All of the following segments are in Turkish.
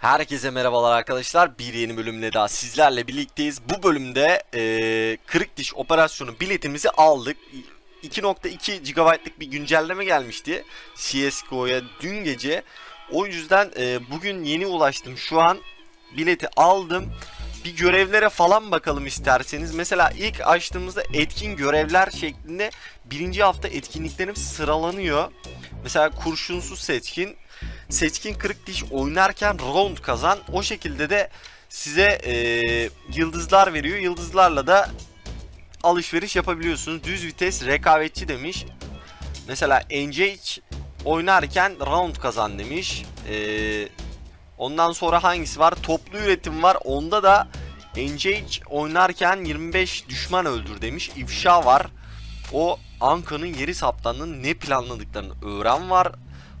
Herkese merhabalar arkadaşlar. Bir yeni bölümle daha sizlerle birlikteyiz. Bu bölümde eee kırık diş operasyonu biletimizi aldık. 2.2 GB'lık bir güncelleme gelmişti CSGO'ya dün gece. O yüzden eee, bugün yeni ulaştım. Şu an bileti aldım. Bir görevlere falan bakalım isterseniz. Mesela ilk açtığımızda etkin görevler şeklinde birinci hafta etkinliklerim sıralanıyor. Mesela kurşunsuz seçkin, seçkin kırık diş oynarken round kazan. O şekilde de size eee, yıldızlar veriyor. Yıldızlarla da alışveriş yapabiliyorsunuz. Düz vites rekabetçi demiş. Mesela Engage oynarken round kazan demiş. Eee, ondan sonra hangisi var? Toplu üretim var. Onda da Engage oynarken 25 düşman öldür demiş. İfşa var. O Anka'nın yeri saptanının ne planladıklarını öğren var.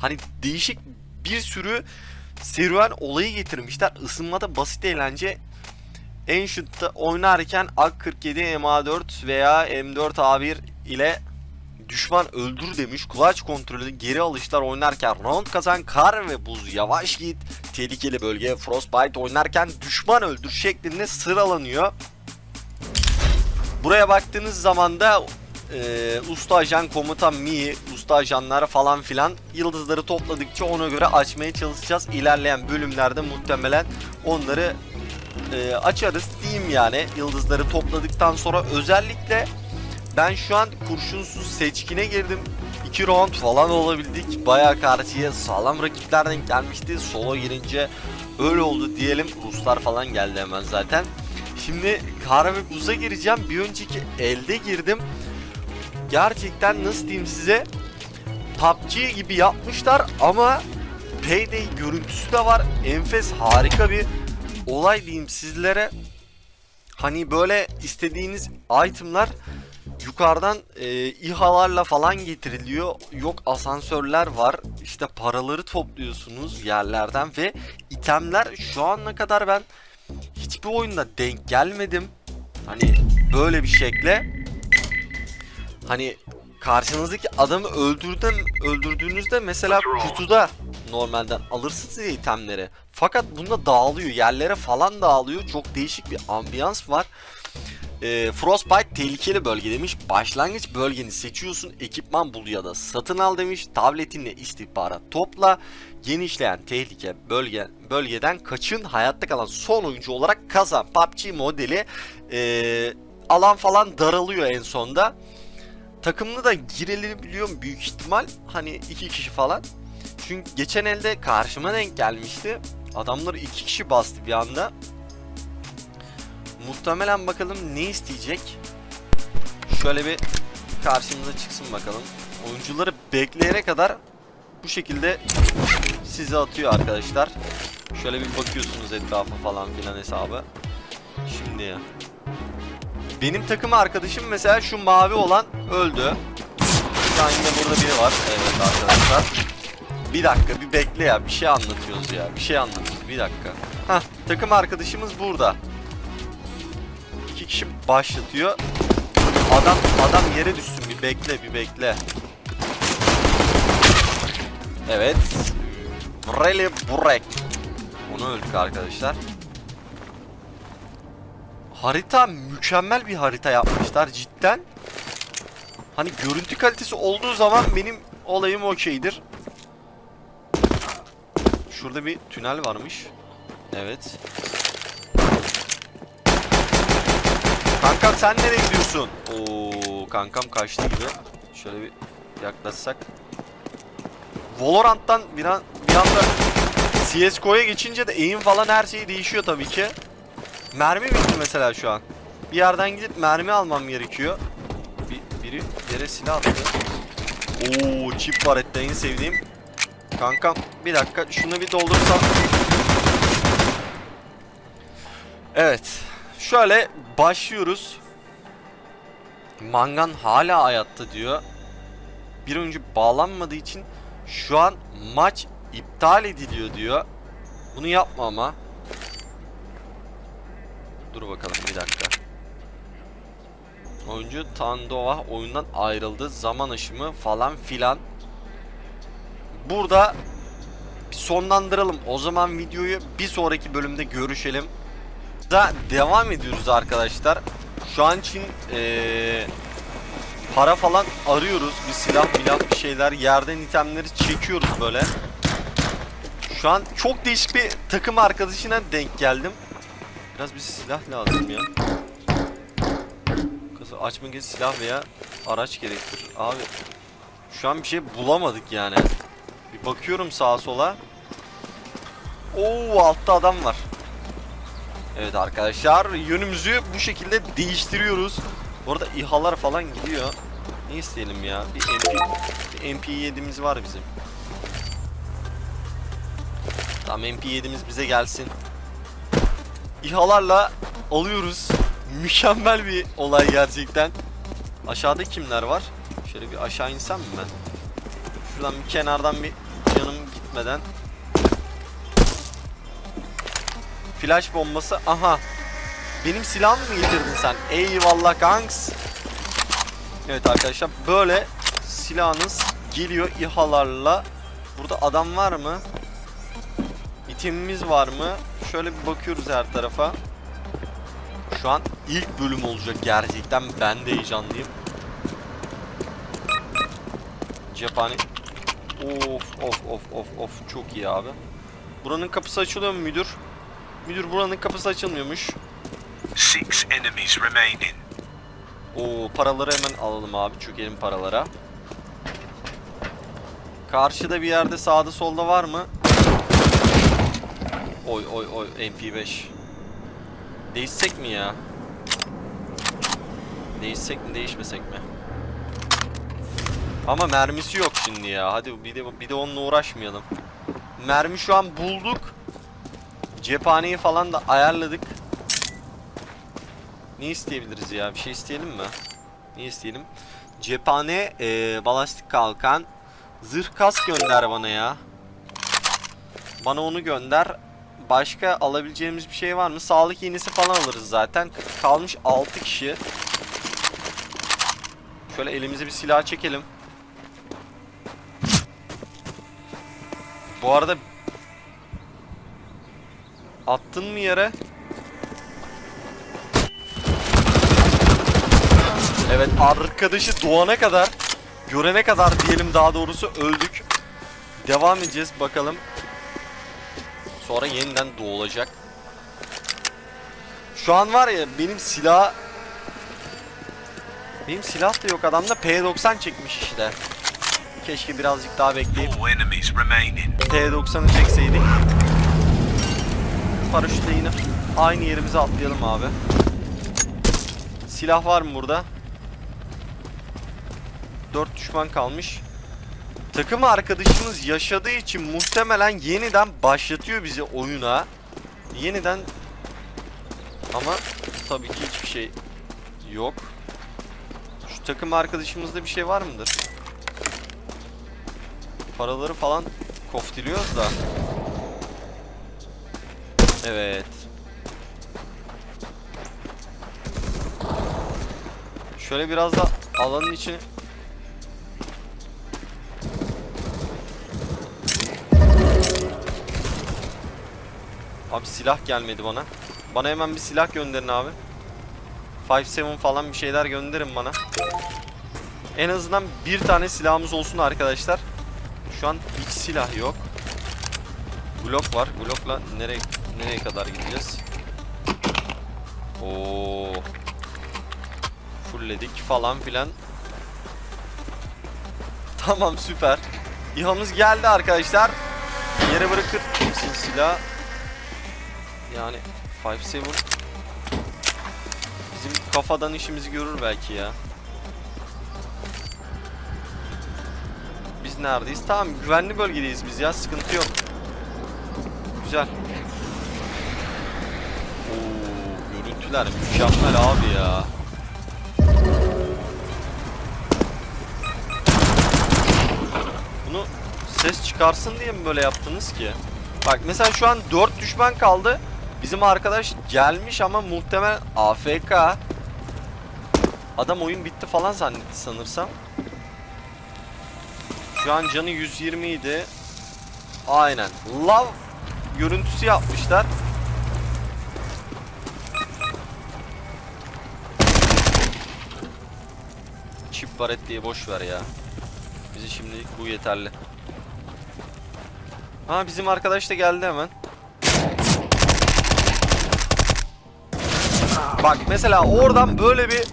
Hani değişik bir sürü serüven olayı getirmişler. Isınmada basit eğlence. Ancient'ta oynarken AK-47 MA4 veya M4A1 ile düşman öldür demiş. Kulaç kontrolü geri alışlar oynarken round kazan kar ve buz yavaş git. Tehlikeli bölge Frostbite oynarken düşman öldür şeklinde sıralanıyor. Buraya baktığınız zaman da e, usta ajan komutan Mi, usta ajanlar falan filan yıldızları topladıkça ona göre açmaya çalışacağız. İlerleyen bölümlerde muhtemelen onları e, açarız diyeyim yani yıldızları topladıktan sonra özellikle ben şu an kurşunsuz seçkine girdim. 2 round falan olabildik. Bayağı karşıya sağlam rakipler denk gelmişti. Solo girince öyle oldu diyelim. Ruslar falan geldi hemen zaten. Şimdi kar ve buza gireceğim. Bir önceki elde girdim. Gerçekten nasıl diyeyim size PUBG gibi yapmışlar ama Payday görüntüsü de var. Enfes harika bir olay diyeyim sizlere. Hani böyle istediğiniz itemlar yukarıdan e, İHA'larla falan getiriliyor. Yok asansörler var. İşte paraları topluyorsunuz yerlerden ve itemler şu ana kadar ben hiçbir oyunda denk gelmedim. Hani böyle bir şekle. Hani karşınızdaki adamı öldürdün, öldürdüğünüzde mesela kutuda normalden alırsınız ya itemleri. Fakat bunda dağılıyor. Yerlere falan dağılıyor. Çok değişik bir ambiyans var. E, Frostbite tehlikeli bölge demiş. Başlangıç bölgeni seçiyorsun. Ekipman bul ya da satın al demiş. Tabletinle istihbarat topla. Genişleyen tehlike bölge bölgeden kaçın. Hayatta kalan son oyuncu olarak kazan. PUBG modeli e, alan falan daralıyor en sonda. Takımlı da girilebiliyor mu büyük ihtimal. Hani iki kişi falan. Çünkü geçen elde karşıma denk gelmişti. Adamlar iki kişi bastı bir anda. Muhtemelen bakalım ne isteyecek. Şöyle bir karşımıza çıksın bakalım. Oyuncuları bekleyene kadar bu şekilde size atıyor arkadaşlar. Şöyle bir bakıyorsunuz etrafa falan filan hesabı. Şimdi benim takım arkadaşım mesela şu mavi olan öldü. Şu an yine burada biri var. Evet arkadaşlar. Bir dakika bir bekle ya. Bir şey anlatıyoruz ya. Bir şey anlatıyoruz. Bir dakika. Hah takım arkadaşımız burada. İki kişi başlatıyor. Adam adam yere düşsün. Bir bekle bir bekle. Evet. Vreli Burek. Onu öldük arkadaşlar. Harita mükemmel bir harita yapmışlar cidden. Hani görüntü kalitesi olduğu zaman benim olayım okeydir. Şurada bir tünel varmış. Evet. Kankam sen nereye gidiyorsun? Oo kankam kaçtı gibi. Şöyle bir yaklaşsak. Valorant'tan bir, an, bir anda CSGO'ya geçince de aim falan her şey değişiyor tabii ki. Mermi bitti mesela şu an. Bir yerden gidip mermi almam gerekiyor. Bir, biri yere silah attı. Oo çip var ette en sevdiğim. Kankam bir dakika şunu bir doldursam. Evet. Şöyle başlıyoruz. Mangan hala hayatta diyor. Bir oyuncu bağlanmadığı için şu an maç iptal ediliyor diyor. Bunu yapma ama. Dur bakalım bir dakika. Oyuncu Tandova oyundan ayrıldı. Zaman aşımı falan filan. Burada sonlandıralım. O zaman videoyu bir sonraki bölümde görüşelim. Da devam ediyoruz arkadaşlar. Şu an için eee, para falan arıyoruz. Bir silah milah bir şeyler. Yerden itemleri çekiyoruz böyle. Şu an çok değişik bir takım arkadaşına denk geldim. Biraz bir silah lazım ya. Kasa açmak için silah veya araç gerektir. Abi şu an bir şey bulamadık yani. Bir bakıyorum sağa sola. Oo altta adam var. Evet arkadaşlar yönümüzü bu şekilde değiştiriyoruz. Bu arada İHA'lar falan gidiyor. Ne isteyelim ya? Bir MP, bir MP7'miz var bizim. Tamam MP7'miz bize gelsin. İHA'larla alıyoruz. Mükemmel bir olay gerçekten. Aşağıda kimler var? Şöyle bir aşağı insem mi ben? Şuradan bir kenardan bir canım gitmeden. Flash bombası. Aha. Benim silahımı mı getirdin sen? Eyvallah kanks. Evet arkadaşlar böyle silahınız geliyor İHA'larla. Burada adam var mı? İtimimiz var mı? Şöyle bir bakıyoruz her tarafa. Şu an ilk bölüm olacak gerçekten ben de heyecanlıyım. Cephane. Of of of of of çok iyi abi. Buranın kapısı açılıyor mu müdür? Müdür buranın kapısı açılmıyormuş. Six enemies remaining. Oo paraları hemen alalım abi çökelim paralara. Karşıda bir yerde sağda solda var mı? Oy oy oy MP5. Değişsek mi ya? Değişsek mi değişmesek mi? Ama mermisi yok şimdi ya. Hadi bir de bir de onunla uğraşmayalım. Mermi şu an bulduk. Cephaneyi falan da ayarladık. Ne isteyebiliriz ya? Bir şey isteyelim mi? Ne isteyelim? Cephane, eee, balastik kalkan, zırh kask gönder bana ya. Bana onu gönder. Başka alabileceğimiz bir şey var mı? Sağlık iğnesi falan alırız zaten. Kalmış 6 kişi. Şöyle elimize bir silah çekelim. Bu arada attın mı yere? Evet arkadaşı doğana kadar görene kadar diyelim daha doğrusu öldük. Devam edeceğiz bakalım. Sonra yeniden doğulacak. Şu an var ya benim silah benim silah da yok adamda P90 çekmiş işte. Keşke birazcık daha bekleyip Four enemies remaining. T90'ı çekseydik. Paraşütle yine aynı yerimize atlayalım abi. Silah var mı burada? 4 düşman kalmış. Takım arkadaşımız yaşadığı için muhtemelen yeniden başlatıyor bizi oyuna. Yeniden ama tabii ki hiçbir şey yok. Şu takım arkadaşımızda bir şey var mıdır? Paraları falan koftiliyoruz da. Evet. Şöyle biraz da alanın içine Abi silah gelmedi bana. Bana hemen bir silah gönderin abi. 5-7 falan bir şeyler gönderin bana. En azından bir tane silahımız olsun arkadaşlar. Şu an hiç silah yok. Glock var. Glock'la nereye nereye kadar gideceğiz? Oo. Fullledik falan filan. Tamam süper. İHA'mız geldi arkadaşlar. Yere bırakır mısın silah? Yani 5-7 bizim kafadan işimizi görür belki ya. Biz neredeyiz? Tamam güvenli bölgedeyiz biz ya sıkıntı yok. Güzel. Oo, görüntüler mükemmel abi ya. Bunu ses çıkarsın diye mi böyle yaptınız ki? Bak mesela şu an 4 düşman kaldı. Bizim arkadaş gelmiş ama muhtemelen AFK. Adam oyun bitti falan zannetti sanırsam. Şu an canı 120 idi. Aynen. Love görüntüsü yapmışlar. Çift baret diye boş ver ya. Bize şimdilik bu yeterli. Ha bizim arkadaş da geldi hemen. Bak mesela oradan böyle bir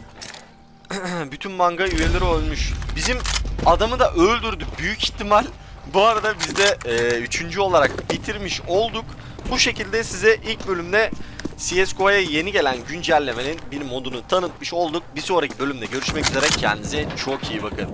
bütün manga üyeleri ölmüş. Bizim adamı da öldürdü büyük ihtimal. Bu arada biz de e, üçüncü olarak bitirmiş olduk. Bu şekilde size ilk bölümde CSGO'ya yeni gelen güncellemenin bir modunu tanıtmış olduk. Bir sonraki bölümde görüşmek üzere. Kendinize çok iyi bakın.